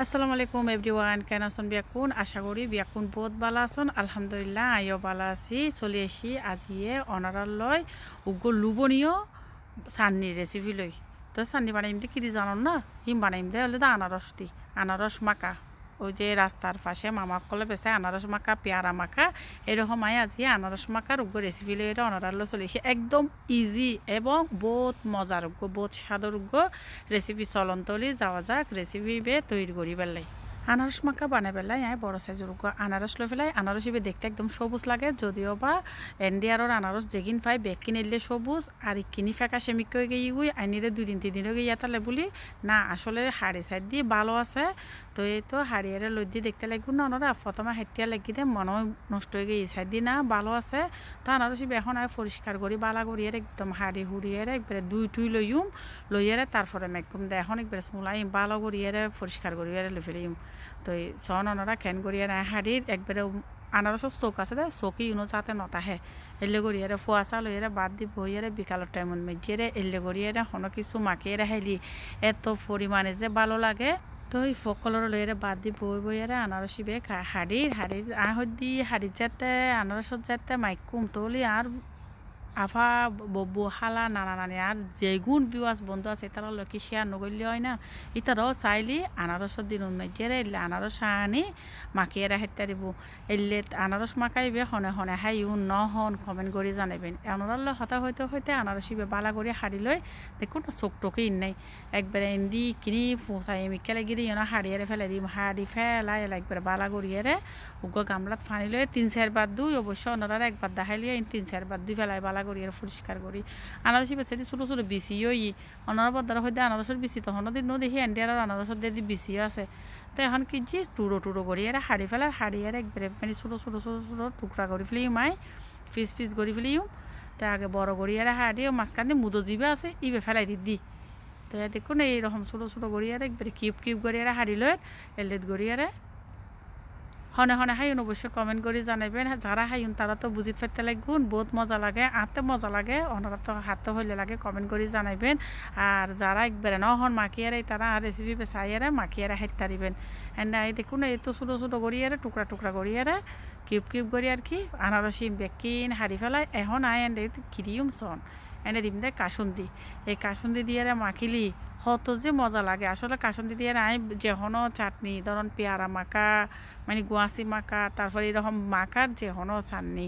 আসসালামু আলাইকুম এভরিওয়ান, কেন আছেন, বিয়াকুন? আশা করি বিয়াকুন বহুত ভালো আছেন। আলহামদুলিল্লাহ আইও ভালো আছি। চলে আসি আজিয়ে অনারার লয় উগ্র লুবনীয় চান্নির রেসিপি লই। তো চান্নি বানাইম দে, কি জানো না? হিম বানাইম দে, হলে তো আনারস দি। আনারস মাকা ওই যে রাস্তার পাশে মামাক কলে বেছে আনারস মাখা, পেয়ারা মাখা, এরকম আয় আজকে আনারস মাখার উগ্র রেসিপি লোক অনারালো চলে একদম ইজি এবং বহুত মজার উগ্র বহুত স্বাদর উগ্র রেসিপি চলন্তলি যাওয়া যাক রেসিপি বে তৈরি করি পেলাই। আনারস মাখা বানাই পেলাই আই বড় সাইজের আনারস লৈ পেলাই আনারস ইবে দেখতে একদম সবুজ লাগে, যদিও বা এনডিআরর আনারস যেগিন পাই বেগ কিনিলে সবুজ, আর কিনি ফেকা সেমিক হয়ে গিয়ে গুই আইনিরে দুই দিন, তিন দিন গিয়ে তালে বলি। না, আসলে হাড়ি সাইড দিয়ে ভালো আছে, তো এই তো হাড়িয়ারে লই দিয়ে দেখতে লাগবো। না ওনারা প্রথমে হাইটিয়া লাগি দে মনে নষ্ট হয়ে গিয়ে সাইড দিয়ে। না ভালো আছে, তো আনারস ইবে এখন আর পরিষ্কার করি, বালা করি আর একদম হাড়ি হুড়িয়ারে একবারে দুই টুই লইম লইয়ারে তারপরে মেকুম দে। এখন একবারে চুলাইম ভালো করিয়ারে পরিষ্কার করিয়ারে লই ফেলিম তো সন ওনারা খেন করিয়ারে হাড়ির একবারে আনারসর চোখ আছে দে চকি ইউনো যাতে নতাহে। এলে গড়িয়ারে ফুয়া চাল হইয়ারে বাদ দি বইয়ারে বিকালের টাইমত মেজিয়ারে এলে গড়িয়ারে হন কিছু মাখিয়ারে হেলি। এত পরিমাণে যে ভালো লাগে। তো এই ফকলর লইয়ারে বাদ দি বই বইয়ারে আনারস বে হাড়ির হাড়ির আহ দি হাড়ির যাতে আনারসত যাতে মাইকুম তলি আর আফা বব্বু হালা নানা নানি আর যেগুন ভিউয়ার্স বন্ধু আছে তারা লক্ষ্য শেয়ার নগরলে হয় না। ইতারাও চাইলি আনারসের দিন মেজেরে এলে আনারস আনি মাখিয়ে হেতে দিব। এলে আনারস মাখাইবে হনে হনে হাই, ইউ ন হন কমেন্ট করে জানাবেন এনারাল হতা হইতে হইতে আনারস ইবে বালা করে হাড়ি লই দেখুন চোখ টোকে ইন নাই। একবারে ইন্দি কিনি ফুসাই মিকে লাগি দিই না হাড়িয়ারে ফেলে দিম হাড়ি ফেলাই একবারে বালা করিয়ারে উগ্র গামলাত ফানি লই তিন চারবার দুই অবশ্য ওনারা একবার দেখাইলিয়ে তিন চারবার দুই ফেলাই বালা করি আর পরিষ্কার করি। আনারসি বেছে দি ছোটো ছোটো বিচি ওই অনার বদার হইতে আনারসের বিচি তখন দিন দেখি এন্ডি আর আনারসের দিয়ে বিচিও আছে। তো এখন কি যে টুরো টুরো করি আর হাড়ি ফেলাই হাড়ি আর একবারে মানে ছোটো ছোটো ছোটো ছোটো টুকরা করে ফেলি মাই পিস পিস করে ফেলিও তো আগে বড় করি আর হাড়ি মাঝখান দিয়ে মুদো জিবে আছে ইবে ফেলাই দি দি। তো দেখুন এইরকম ছোটো ছোটো গড়ি আর একবারে কিউব কিউব গড়ি আর হাড়ি লয় এলেট গড়ি আর হনে হনে হাইন অবশ্যই কমেন্ট করে জানাবেন যারা হাইন তারা তো বুঝিত ফেরতে লাগুন বহুত মজা লাগে, আঁতে মজা লাগে অনারা তো হাতে হইলে লাগে কমেন্ট করে জানাবেন আর যারা একবারে ন হন মাখিয়ারে, তারা রেসিপি পেছাইয়ারে মাখিয়ারে হাইতে তারিবেন এই দেখুন, এই তো ছোটো ছোটো গড়িয়ারে, টুকরা টুকরা গড়িয়ারে। কিউব কিউব করি আর কি আনারসি বেকিন হারি ফেলায় এখন আয় এনে খিরিউম সন এনে দিম দেয় কাসুন্দি এই কাসুন্দি দিয়ে মাখিলি হত যে মজা লাগে। আসলে কাসুন্দি দিয়ে আই যেহনো চাটনি ধরুন পেয়ারা মাখা মানে গুয়াশি মাখা তারপরে এরকম মাখার যেহনো চাটনি।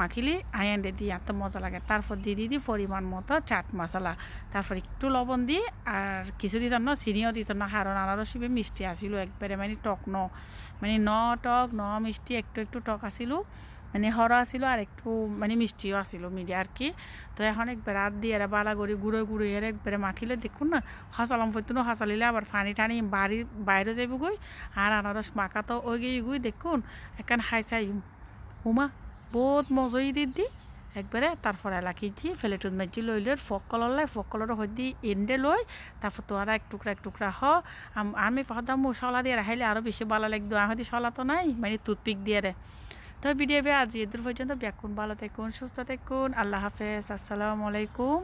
মাখিলি আয়ান্ডে দিয়ে এত মজা লাগে। তারপর দিয়ে দিই পরিমাণ মতো চাট মশলা। তারপর একটু লবণ দিই, আর কিছু দিতাম না, চিনিও দিতাম না আনারস হিসেবে মিষ্টি আসিল একবারে মানে টক ন মানে ন টক, ন মিষ্টি, একটু একটু টক আসিল মানে হর আসিল, আর একটু মানে মিষ্টিও আসিল মিডিয়া আর কি। তো এখন একবার রাত দিয়ে এরা বালা করি গুঁড়ো গুঁড়ো এর একবারে মাখিলে দেখুন না, হাসালাম ফতুনো হাসালিলে আবার পানি টানি বাড়ি, বাইরে যাইব গই আর আনারস মাখা তো ওই গিয়ে গুই, দেখুন এখান হাই চাই উমা বহুত মজই দি দি একবারে তারপর এলাকিছি ফেলেটুন মেজি লই লই ফক কলর লাই ফক কলর হদি এন্ডে লই তারপর তো আর এক টুকরা এক টুকরা হ। আমি পাহাদাম মশলা দিয়ে রাখাইলে আরও বেশি ভালো লাগতো আমাদের সলা তো নাই মানে টুথপিক দিয়ে রে তো ভিডিও আজ এদূর পর্যন্ত ব্যাকুন ভালো থাকুন, সুস্থ থাকুন। আল্লাহ হাফেজ। আসসালামু আলাইকুম।